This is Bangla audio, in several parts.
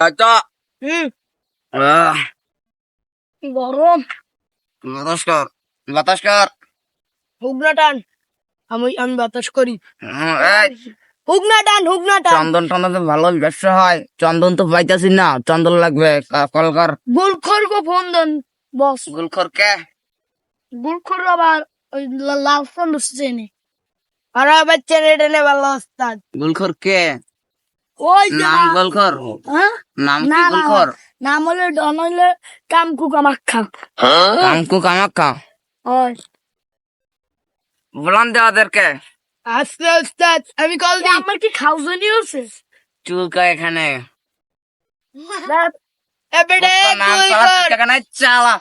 আচ্ছা। হুম। গরম। বাতাস কর বাতাস কর হুগনা টান আমি আমি বাতাস করি। হুগনা টান হুগনা টান চন্দন টন্দন তো ভালো ব্যবসা হয়। চন্দন তো পাইতাছি না চন্দন লাগবে। কল কর গুলখর গো ফোন দেন বস। গুলখর কে? গুলখর আবার ওই লাল ফোন চেনে আর আবার চেনে টেনে ভালো ওস্তাদ। গুলখর কে? ওই নাম গুলখর হ্যাঁ? নাম কি না, নাম হলে ডন হইলে কামকু কামাক্ষা কামকু কামাক্কা? ওই। বলান দে ওদেরকে। আস্তে ওস্তাদ আমি কল দিই। আমার কি খাউজনি হচ্ছে চুলকা এখানে। তুই চালা।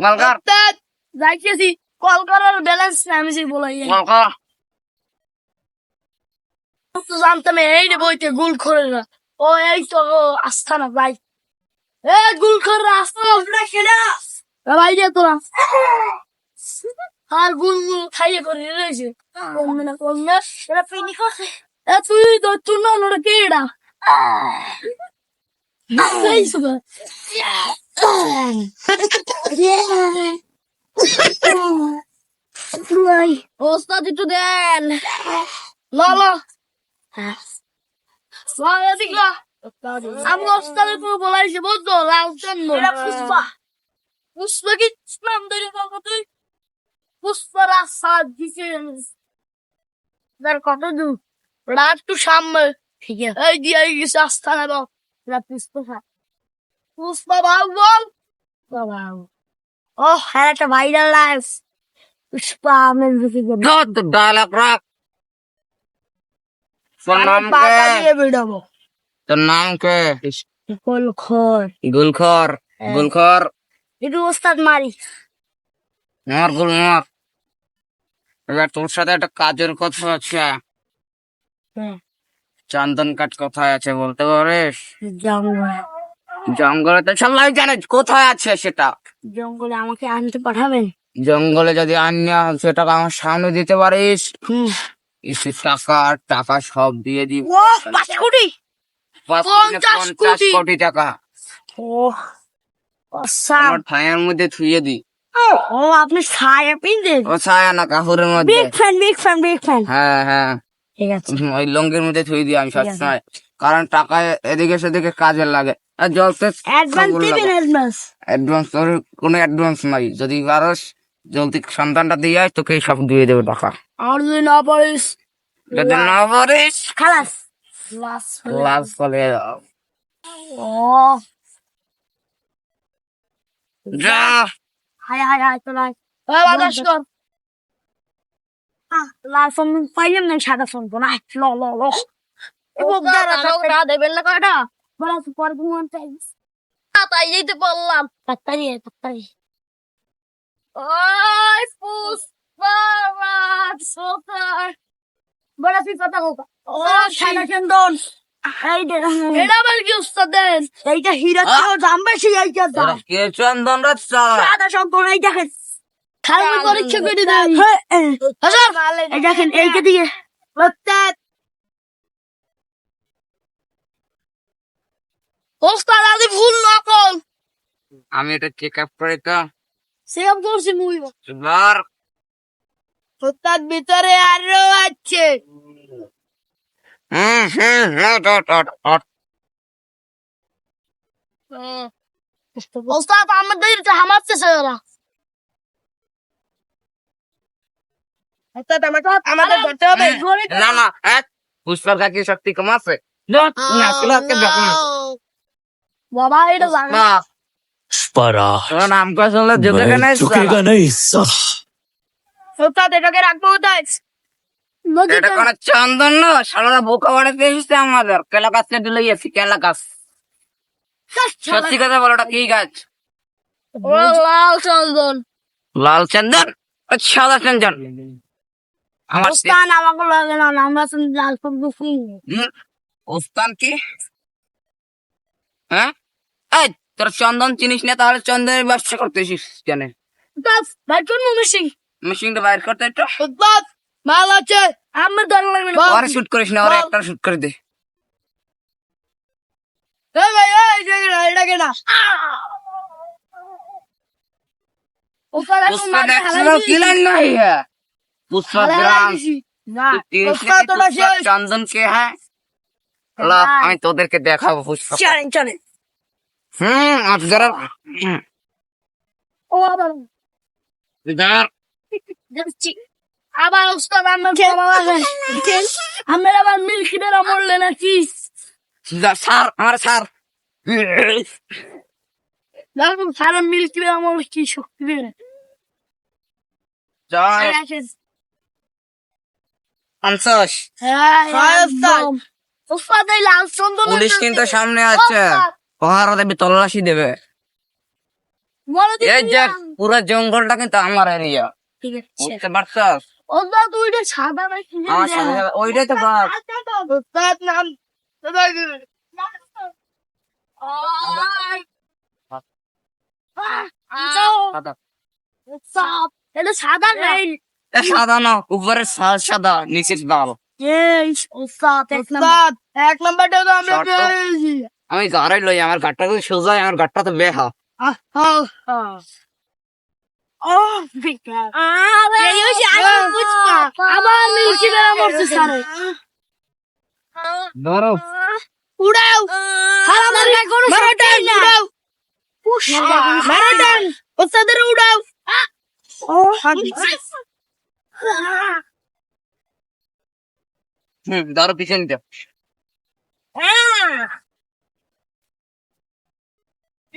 কর চালা যাইতেছি। কল করার ব্যালেন্স আমি বলাই। গলকর। তো জানতাম, এই রে বইতে গুল করে না। ও, এই তো আস্থানা ভাই। এ, গুল করে আস্থানা না খেলা ভাই রে তোরা আর গুল গুল খাইয়ে করে রয়েছে কমবে না, কমবে। এরা পিনি খাচ্ছে এ, তুই তো, তুই না ওটা কে এটা এই সুবা ওস্তাদ একটু দেন। লালা আমি ওস্তাদে তুমি বলাইছি বুঝতো লাল চন্দ্র পুষ্পা পুষ্পা কি নাম ধরে কাকা তুই পুষ্পা রাস্তা দিকে তার কত দূর রাত একটু সামনে ঠিক আছে এই দিয়ে গেছে আস্থা নেব পুষ্পা পুষ্পা বাবু বল বাবু ও হ্যাঁ একটা ভাইরাল লাইফ পুষ্পা আমের দিকে তো ডায়লগ রাখ তোর নাম কে? তোর নাম কে? কল খর গুলখর গুলখর? একটু ওস্তাদ মারি। মর গুল মর। এবার তোর সাথে একটা কাজের কথা আছে। চন্দন কাঠ কোথায় আছে বলতে পারিস? জঙ্গল। জঙ্গলে তো সবাই জানে কোথায় আছে সেটা। জঙ্গলে আমাকে আনতে পাঠাবেন? জঙ্গলে যদি আন্য সেটা আমার সামনে দিতে পারিস। কিছু টাকা আর টাকা সব দিয়ে দিব পাঁচ কোটি? পঞ্চাশ কোটি। টাকা। ও আমার ঠাইয়ের মধ্যে থুয়ে দি ও আপনি ছায়া ও ছায়া না কাপড়ের মধ্যে। Big fan big fan big fan হ্যাঁ হ্যাঁ। ঠিক আছে। ওই লঙ্গের মধ্যে থুয়ে দিই আমি সবসময়। কারণ টাকা এদিকে সেদিকে কাজে লাগে। আর জলতে অ্যাডভান্স দিবেন অ্যাডভান্স অ্যাডভান্স তোর কোনো অ্যাডভান্স নাই। যদি পারস জলদি সন্তানটা দিয়ে আয় তোকে সব দিয়ে দেবে টাকা আর যদি না পারিস যদি না পারিস খালাস লাস চলে ও যা হায় হায় হায় তো নাই ওই বাতাস কর লাল ফোন পাইলাম না সাদা ফোন তো না ল ল ল না দেবেন না কয়টা বলা পরে তাই যেতে বললাম তাড়াতাড়ি আয়, তাড়াতাড়ি ওই পুষ্পা রাজ সরকার বড় তুই কথা বল ও চন্দন। এই দে বল কি উস্তাদের এইটা হীরা তো দাম বেশি এইটা দাম কে চন্দন রাত সাদা সম্পূর্ণ এই দেখেন খারাপ পরীক্ষা করে এই দেখেন এইটা দিয়ে। ওস্তাদ ওস্তাদ আদি ভুল নকল। আমি এটা চেক আপ করে তো। করছি মুই এবার ওস্তাদ ভিতরে আরও আছে। ওস্তাদ আমাদের হামাচ্ছে ওরা আমাদের ধরতে হবে। না না এক পুষ্পার কাকি শক্তি কম আছে। না না ক্লাসকে দেখুন। বাবা এটা এটাকে রাখব কোথায়? এটা চন্দন না সারারা বোকা বানাতে আমাদের। কেলা গাছ কেলা গাছ। বলো কি লাল চন্দন। লাল চন্দন? সাদা চন্দন। আমার ওস্তাদ আমাকে না আমরা লাল কি? হ্যাঁ? তোর চন্দন চিনিস না তাহলে চন্দনের ব্যবসা করতে এসিস কেন ওস্তাদ ভাই কোন মেশিন মেশিনটা বাইর করতে একটু ওস্তাদ মাল আছে আমার দর লাগবে না ওরে শুট করিস না ওরে একটা শুট করে দে এই ভাই এই ডাকে না ওপার এখন पुष्पा মাঠে देखो হালাই দিয়েছি। किलन नहीं है पुष्पा হালাই ग्राम দিয়েছি। না तीन পুষ্পা से তোরা पुष्पा শেষ। चंदन के है ला আমি তোদেরকে দেখাবো পুষ্পা চলেন চলেন হুম আজগর ও আবার দেখছি আবার মিল্কি মরলে নাকি। স্যার আমার স্যার। দেখুন সারা মিল্কি বেড়া মরলে কি শক্তি বেড়ে জয়। পঞ্চাশ হ্যাঁ একদম। ওস্তাদ এই লাল চন্দন পুলিশ কিন্তু সামনে আছে। পাহারা দেবে তল্লাশি দেবে। এই যে পুরো জঙ্গলটা কিন্তু আমার এরিয়া। বুঝতে পারছস? সাদা ওইটাই তো সাদা না উপরে সাদা নিচে লাল। এই ওস্তাদ এক নাম্বার। এক নাম্বারটা তো আমরা পেয়েছি। আমি গাড়ি লই আমার গাড়টা তো সোজা আমার গাড়টা তো বেহা। উড়াও। হারাম মার্কা কোনো